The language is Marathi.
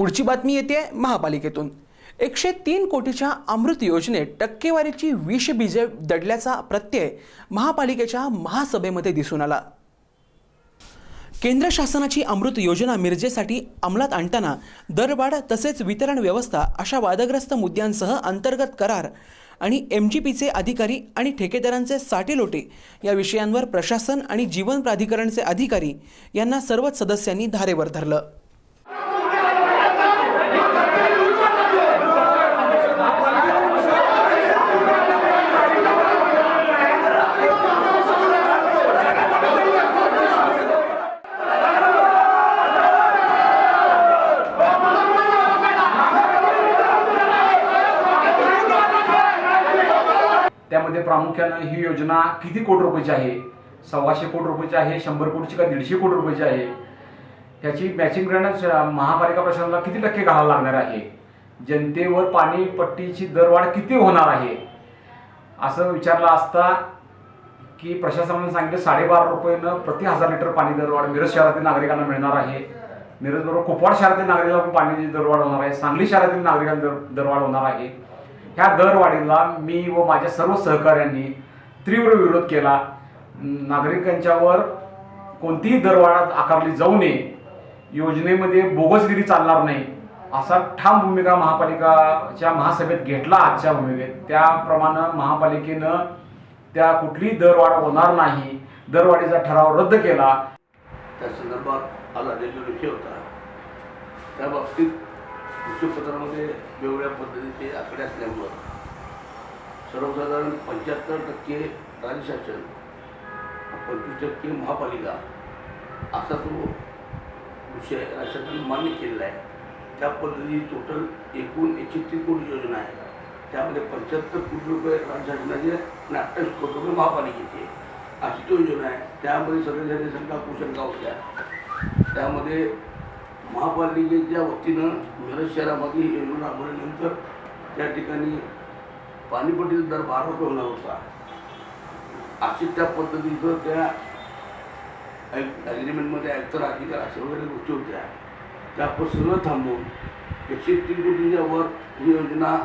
पुढची बातमी येते महापालिकेतून. एकशे तीन कोटीच्या अमृत योजनेत टक्केवारीची विषबीजे दडल्याचा प्रत्यय महापालिकेच्या महासभेमध्ये दिसून आला. केंद्र शासनाची अमृत योजना मिरजेसाठी अंमलात आणताना दरवाढ तसेच वितरण व्यवस्था अशा वादग्रस्त मुद्द्यांसह अंतर्गत करार आणि एम जी पीचे अधिकारी आणि ठेकेदारांचे साटेलोटे या विषयांवर प्रशासन आणि जीवन प्राधिकरणचे अधिकारी यांना सर्वच सदस्यांनी धारेवर धरलं. त्यामध्ये प्रामुख्यानं ही योजना किती कोटी रुपयाची आहे? सव्वाशे कोटी रुपयाची आहे शंभर कोटीची का दीडशे कोटी रुपयाची आहे? ह्याची मॅचिंग करण्यास महापालिका प्रशासनाला किती टक्के घालावं लागणार आहे? जनतेवर पाणी पट्टीची दरवाढ किती होणार आहे? असं विचारलं असता की प्रशासनाने सांगितलं साडेबारा रुपयानं प्रति हजार लिटर पाणी दरवाढ मिरज शहरातील नागरिकांना मिळणार आहे. मिरज बरोबर कुपवाड शहरातील नागरिकांना पाणी दरवाढ होणार आहे. सांगली शहरातील नागरिकांना दर दरवाढ होणार आहे. ह्या दरवाढीला मी व माझ्या सर्व सहकाऱ्यांनी तीव्र विरोध केला. नागरिकांच्यावर कोणतीही दरवाढ आकारली जाऊ नये. योजनेमध्ये बोगसगिरी चालणार नाही. असा ठाम भूमिका महापालिकाच्या महासभेत घेतला आजच्या भूमिकेत. त्याप्रमाणे महापालिकेनं त्या कुठलीही दरवाढ होणार नाही. दरवाढीचा ठराव रद्द केला. त्या संदर्भात आला आलेला विषय होता त्या बाबतीत वृत्तपत्रामध्ये वेगवेगळ्या पद्धतीचे आकडे असल्यामुळं सर्वसाधारण पंच्याहत्तर टक्के राज्य शासन पंचवीस टक्के महापालिका असा तो विषय राज्य मान्य केलेला आहे. त्या पद्धतीची टोटल एकूण एकशे तीन कोटी योजना आहे. त्यामध्ये पंच्याहत्तर कोटी रुपये राज्य शासनाचे आणि अठ्ठावीस कोटी रुपये महापालिकेचे अशी तो योजना आहे. त्यामध्ये सगळ्या शंका कुशंका होत्या त्यामध्ये महापालिकेच्या वतीनं मिरज शहरामध्ये ही योजना राबवल्यानंतर त्या ठिकाणी पाणीपट्टीचा दर बारा रुपये होणार होता. अशी त्या पद्धतीचं त्या ॲग्रीमेंटमध्ये ॲक्टर अधिकार अशा वगैरे गोष्टी होत्या. त्या आपण सगळं थांबवून एकशे तीन कोटीच्या वर ही योजना